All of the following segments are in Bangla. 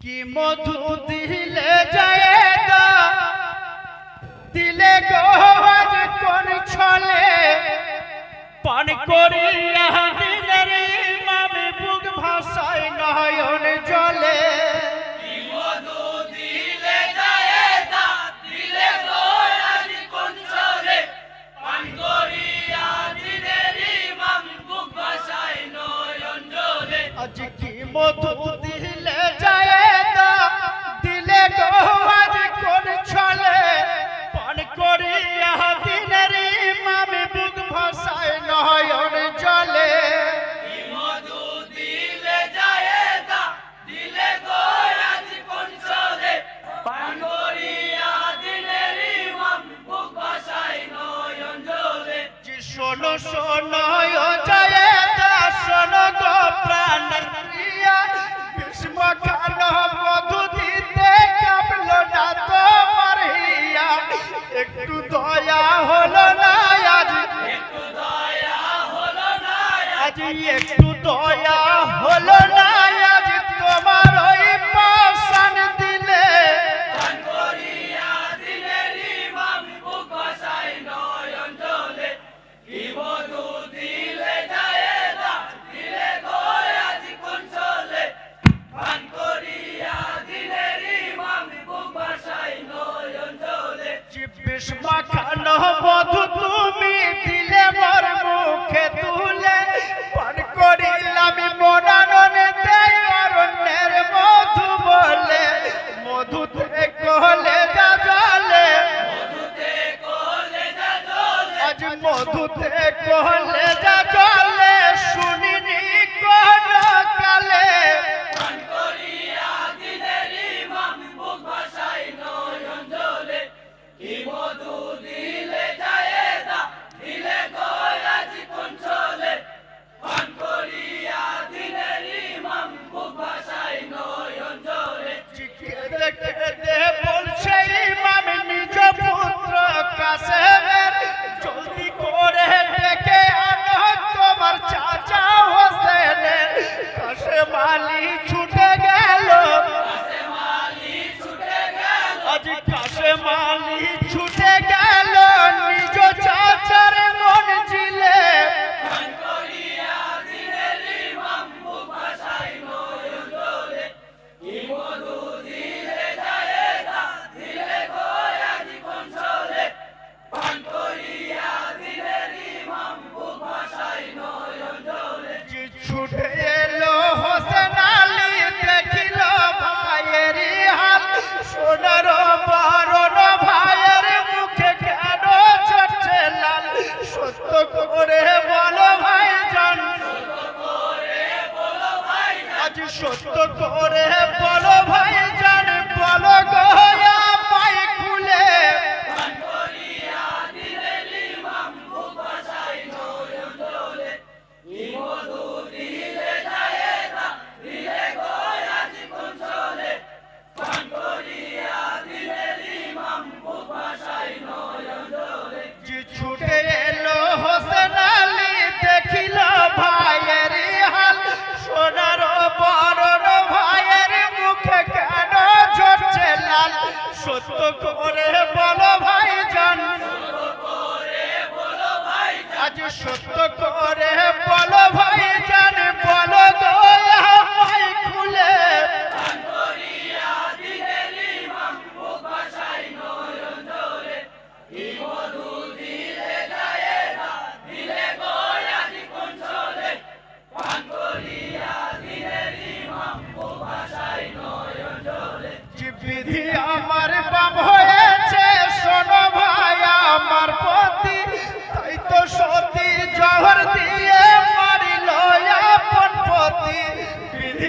কি মধু দিলে জায়গা দিলে গোহাজ কোন ছলে? পান করিয়া দিলে রে, মামে বুক ভাষায় নয়ন নহবধ আসমানি ছুটি আজ সত্য করে বলো ভাই জান বলো সত্য করে বলো ভাই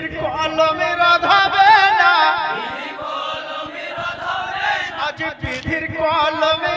বিধির কলমে রধাবে না আজ বিধির কলমে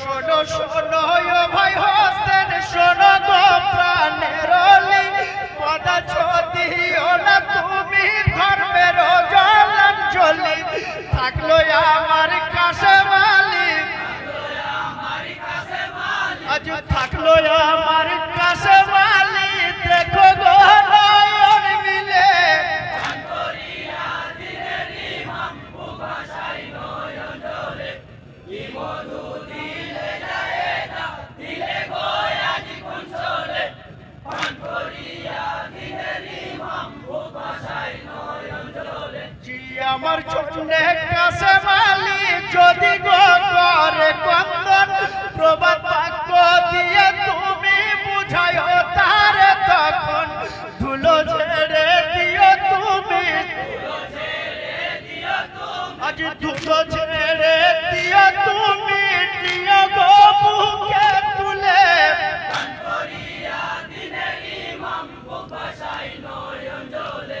শোনো শোনো ভাই হোসেন শোনো গো প্রাণের পদা দিও না তুমি ধর্মের জলাঞ্জলি থাকল আমার কাছে মালিক। আজ থাকল আমার খেদে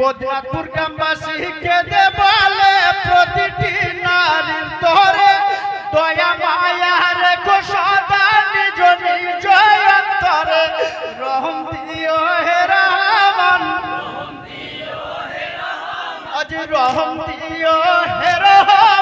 যে বদুয়াপুর গ্রামবাসী কেঁদে বলে প্রতিটি নারীর তরে। দয়া, মায়া রেখো সদা নিজ নিজ অন্তরে। রহম দিও হে রহমান আজ রহম দিও হে রহমান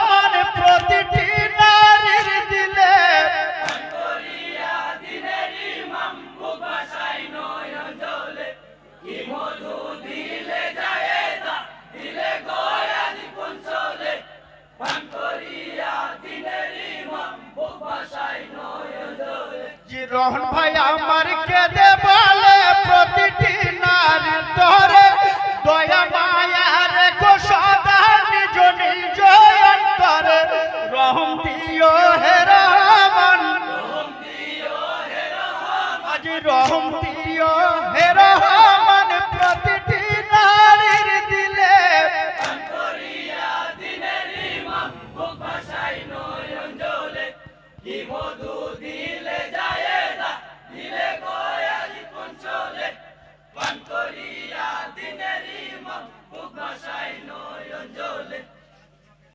আমার কেঁদে